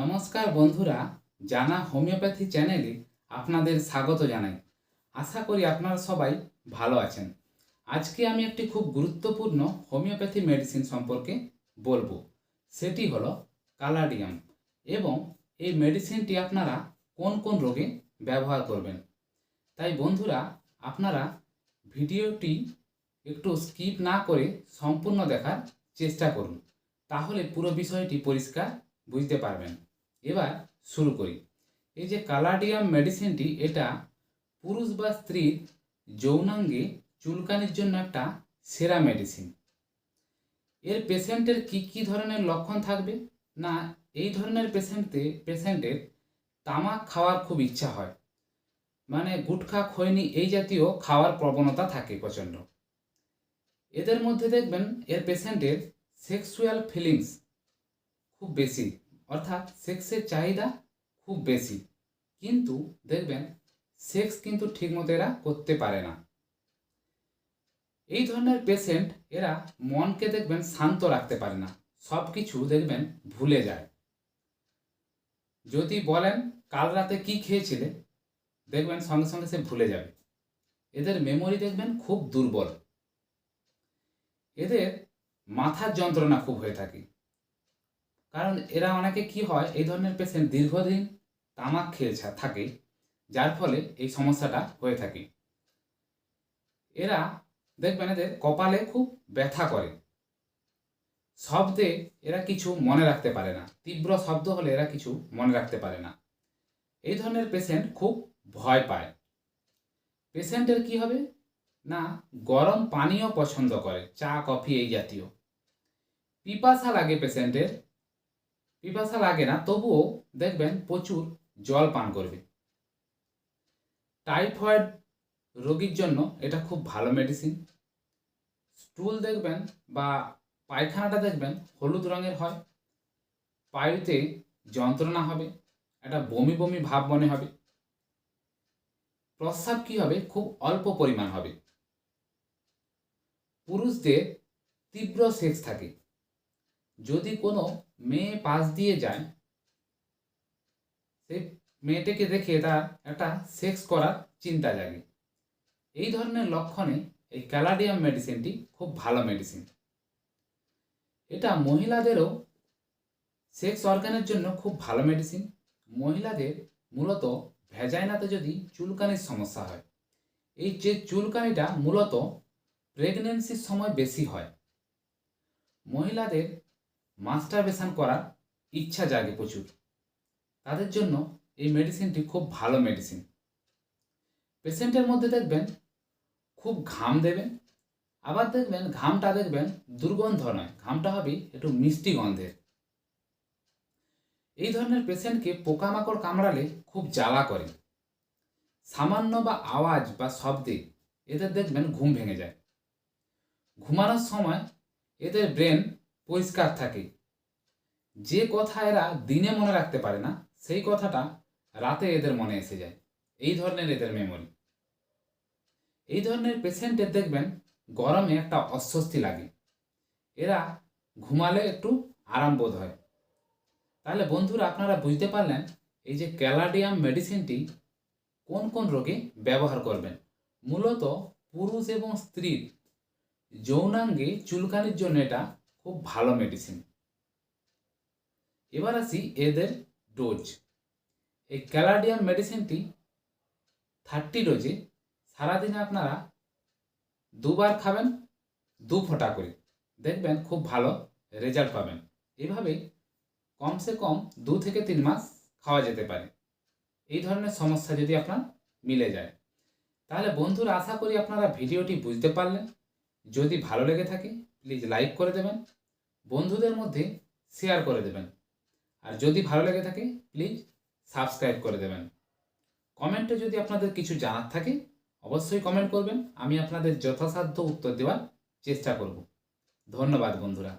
নমস্কার বন্ধুরা, জানা হোমিওপ্যাথি চ্যানেলে আপনাদের স্বাগত জানাই। আশা করি আপনারা সবাই ভালো আছেন। আজকে আমি একটি খুব গুরুত্বপূর্ণ হোমিওপ্যাথি মেডিসিন সম্পর্কে বলব। সেটি হলো কালাডিয়াম এবং এই মেডিসিনটি আপনারা কোন কোন রোগে ব্যবহার করবেন। তাই বন্ধুরা, আপনারা ভিডিওটি একটু স্কিপ না করে সম্পূর্ণ দেখার চেষ্টা করুন। তাহলে পুরো বিষয়টি পরিষ্কার বুঝতে পারবেন। এবার শুরু করি। এই যে কালাডিয়াম মেডিসিনটি, এটা পুরুষ বা স্ত্রীর যৌনাঙ্গে চুলকানির জন্য একটা সেরা মেডিসিন। এর পেশেন্টের কি কি ধরনের লক্ষণ থাকবে? না, এই ধরনের পেশেন্টে, পেশেন্টের তামাক খাওয়ার খুব ইচ্ছা হয়। মানে গুটখা, খৈনি এই জাতীয় খাওয়ার প্রবণতা থাকে প্রচণ্ড। এদের মধ্যে দেখবেন এর পেশেন্টের সেক্সুয়াল ফিলিংস খুব বেশি। অর্থাৎ সেক্সের চাহিদা খুব বেশি। কিন্তু দেখবেন সেক্স কিন্তু ঠিকমতো এরা করতে পারে না। এই ধরনের পেশেন্ট এরা মনকে দেখবেন শান্ত রাখতে পারে না। সব কিছু দেখবেন ভুলে যায়। যদি বলেন, কাল রাতে কি খেয়েছিলে? দেখবেন সঙ্গে সঙ্গে সে ভুলে যাবে। এদের মেমোরি দেখবেন খুব দুর্বল। এদের মাথার যন্ত্রণা খুব হয়ে থাকে। কারণ এরা অনেকে কি হয়, এই ধরনের পেশেন্ট দীর্ঘদিন তামাক খেয়ে থাকে, যার ফলে এই সমস্যাটা হয়ে থাকে। এরা দেখবেন এদের কপালে খুব ব্যথা করে। শব্দে এরা কিছু মনে রাখতে পারে না। তীব্র শব্দ হলে এরা কিছু মনে রাখতে পারে না। এই ধরনের পেশেন্ট খুব ভয় পায়। পেশেন্টের কি হবে? না, গরম পানীয় পছন্দ করে, চা, কফি এই জাতীয়। পিপাসা লাগে পেশেন্টের পিপাসা লাগে না, তবুও দেখবেন প্রচুর জল পান করবে। টাইফয়েড রোগীর জন্য এটা খুব ভালো মেডিসিন স্টুল দেখবেন বা পায়খানাটা দেখবেন হলুদ রঙের হয়, পায়ুতে যন্ত্রণা হবে, একটা বমি বমি ভাব মনে হবে। প্রস্রাব কি হবে? খুব অল্প পরিমাণ হবে। পুরুষদের তীব্র সেক্স থাকে। যদি কোনো মেয়ে পাশ দিয়ে যায় সেই মেয়েটাকে দেখে তার একটা সেক্স করার চিন্তা জাগে। এই ধরনের লক্ষণে এই ক্যালাডিয়াম মেডিসিনটি খুব ভালো মেডিসিন। এটা মহিলাদেরও সেক্স অর্গানের জন্য খুব ভালো মেডিসিন। মহিলাদের মূলত ভেজাইনাতে যদি চুলকানির সমস্যা হয়, এই যে চুলকানিটা মূলত প্রেগনেন্সির সময় বেশি হয়। মহিলাদের মাস্টারবেশন করার ইচ্ছা জাগে প্রচুর। তাদের জন্য এই মেডিসিনটি খুব ভালো মেডিসিন পেশেন্টের মধ্যে দেখবেন খুব ঘাম দেবেন, আবার দেখবেন ঘামটা দেখবেন দুর্গন্ধ নয়, ঘামটা হবে একটু মিষ্টি গন্ধের। এই ধরনের পেশেন্টকে পোকামাকড় কামড়ালে খুব জ্বালা করে। সামান্য বা আওয়াজ বা শব্দে এদের দেখবেন ঘুম ভেঙে যায়। ঘুমানোর সময় এদের ব্রেন পরিষ্কার থাকে। যে কথা এরা দিনে মনে রাখতে পারে না, সেই কথাটা রাতে এদের মনে এসে যায়। এই ধরনের এদের মেমোরি এই ধরনের পেশেন্টের দেখবেন, গরমে একটা অস্বস্তি লাগে। এরা ঘুমালে একটু আরাম বোধ হয়। তাহলে বন্ধুরা, আপনারা বুঝতে পারলেন এই যে ক্যালাডিয়াম মেডিসিনটি কোন কোন রোগে ব্যবহার করবেন? মূলত পুরুষ এবং স্ত্রীর যৌনাঙ্গে চুলকানির জন্য এটা খুব ভালো মেডিসিন এবার আসি এদের ডোজ এই ক্যালাডিয়াম মেডিসিনটি থার্টি ডোজে সারাদিনে আপনারা দুবার খাবেন, দু ফোঁটা করে। দেখবেন খুব ভালো রেজাল্ট পাবেন। এভাবে কমসে কম দু থেকে তিন মাস খাওয়া যেতে পারে। এই ধরনের সমস্যা যদি আপনার মিলে যায়। তাহলে বন্ধুরা, আশা করি আপনারা ভিডিওটি বুঝতে পারলেন। যদি ভালো লেগে থাকে প্লিজ লাইক করে দেবেন, বন্ধুদের মধ্যে শেয়ার করে দেবেন। আর যদি ভালো লেগে থাকে প্লিজ সাবস্ক্রাইব করে দেবেন। কমেন্টে যদি আপনাদের কিছু জানার থাকে, অবশ্যই কমেন্ট করবেন, আমি আপনাদের যথাসাধ্য উত্তর দেওয়ার চেষ্টা করব। ধন্যবাদ, বন্ধুরা।